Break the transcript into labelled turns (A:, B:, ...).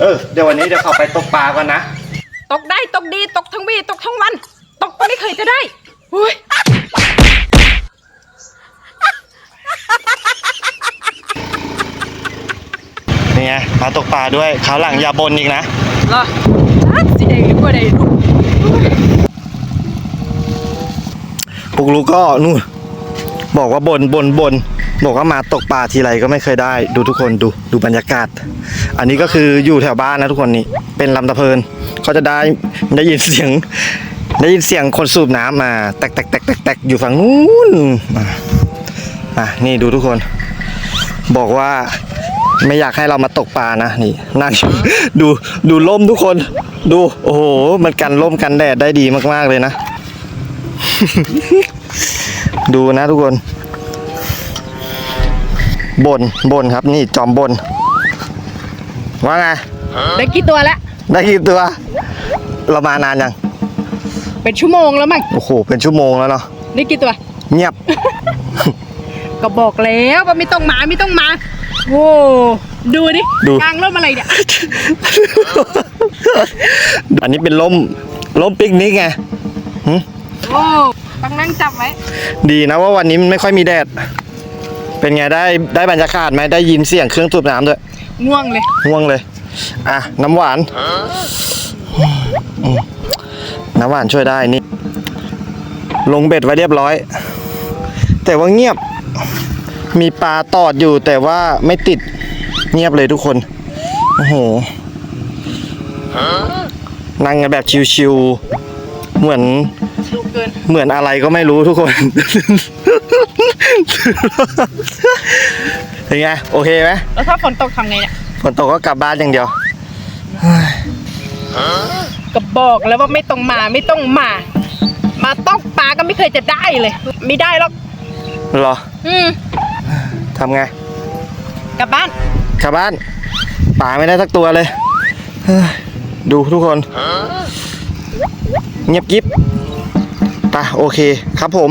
A: เออเดี๋ยววันนี้เดี๋ยวเขาไปตกปลาก่อนนะ
B: ตกได้ตกดีตกทั้งวีตกทั้งวัน ตกก็ไม่เคยจะได้อุ้ย
A: นี่ไงมาตกปลาด้วยคราวหลังอย่าบนอีกนะ
B: เหรอจักสิได้หรือบ่ได้ลูก
A: ปุกลูกก็นู่นบอกว่าบนบนบน บอกว่ามาตกปลาทีไรก็ไม่เคยได้ ดูทุกคนดูดูบรรยากาศ อันนี้ก็คืออยู่แถวบ้านนะทุกคนนี่เป็นลำตะเพินเขาจะได้ได้ยินเสียง ได้ยินเสียงคนสูบน้ำมาแตกแตกแตกแตกแตกอยู่ฝั่งนู้นอะนี่ดูทุกคน บอกว่าไม่อยากให้เรามาตกปลานะนี่นั่งดูดูล่มทุกคน ดูโอ้โหมันกันล่มกันแดดได้ดีมากๆเลยนะ ดูนะทุกคน บนบนครับ นี่จอมบน ว่าไง
B: ได้กี่ตัวแล้ว
A: ได้กี่ตัว เรามานานยัง
B: เป็นชั่วโมงแล้วมั้ง
A: โอ้โห เป็นชั่วโมงแล้วเนาะ
B: ได้กี่ตัว
A: เงียบ
B: ก็บอกแล้วว่าไม่ต้องมาไม่ต้องมาโอ้ดูดิ
A: ดู
B: กลางร่มอะไรเนี่ย
A: อันนี้เป็นล่มล่มปิกนิกไงหึ
B: โอ้ต้องนั่งจับไว้
A: ดีนะว่าวันนี้มันไม่ค่อยมีแดด เป็นไงได้ได้บรรยากาศไหมได้ยินเสียงเครื่องสูบน้ำด้วย
B: ง่วงเลย
A: ง่วงเลย อะน้ำหวานอืมน้ำหวานช่วยได้นี่ ลงเบ็ดไว้เรียบร้อย แต่ว่าเงียบมีปลาตอดอยู่แต่ว่าไม่ติดเงียบเลยทุกคน โอ้โหนั่งกันแบบชิวๆเหมือน
B: ชิวเกิน
A: เหมือนอะไรก็ไม่รู้ทุกคน เป็นไงโอเคไหม
B: แล้วถ้าฝนตกทำไงเนี่ย
A: ฝนตกก็กลับบ้านอย่างเดียว
B: ก็บอกแล้วว่าไม่ต้องมาไม่ต้องมา มาตกปลาก็ไม่เคยจะได้เลย ไม่ได้หรอก
A: เหรอ
B: อืม
A: ทำไง
B: กลับบ้าน
A: กลับบ้านป่าไม่ได้สักตัวเลยเฮ้ยดูทุกคน เงียบกิ๊บไปโอเคครับผม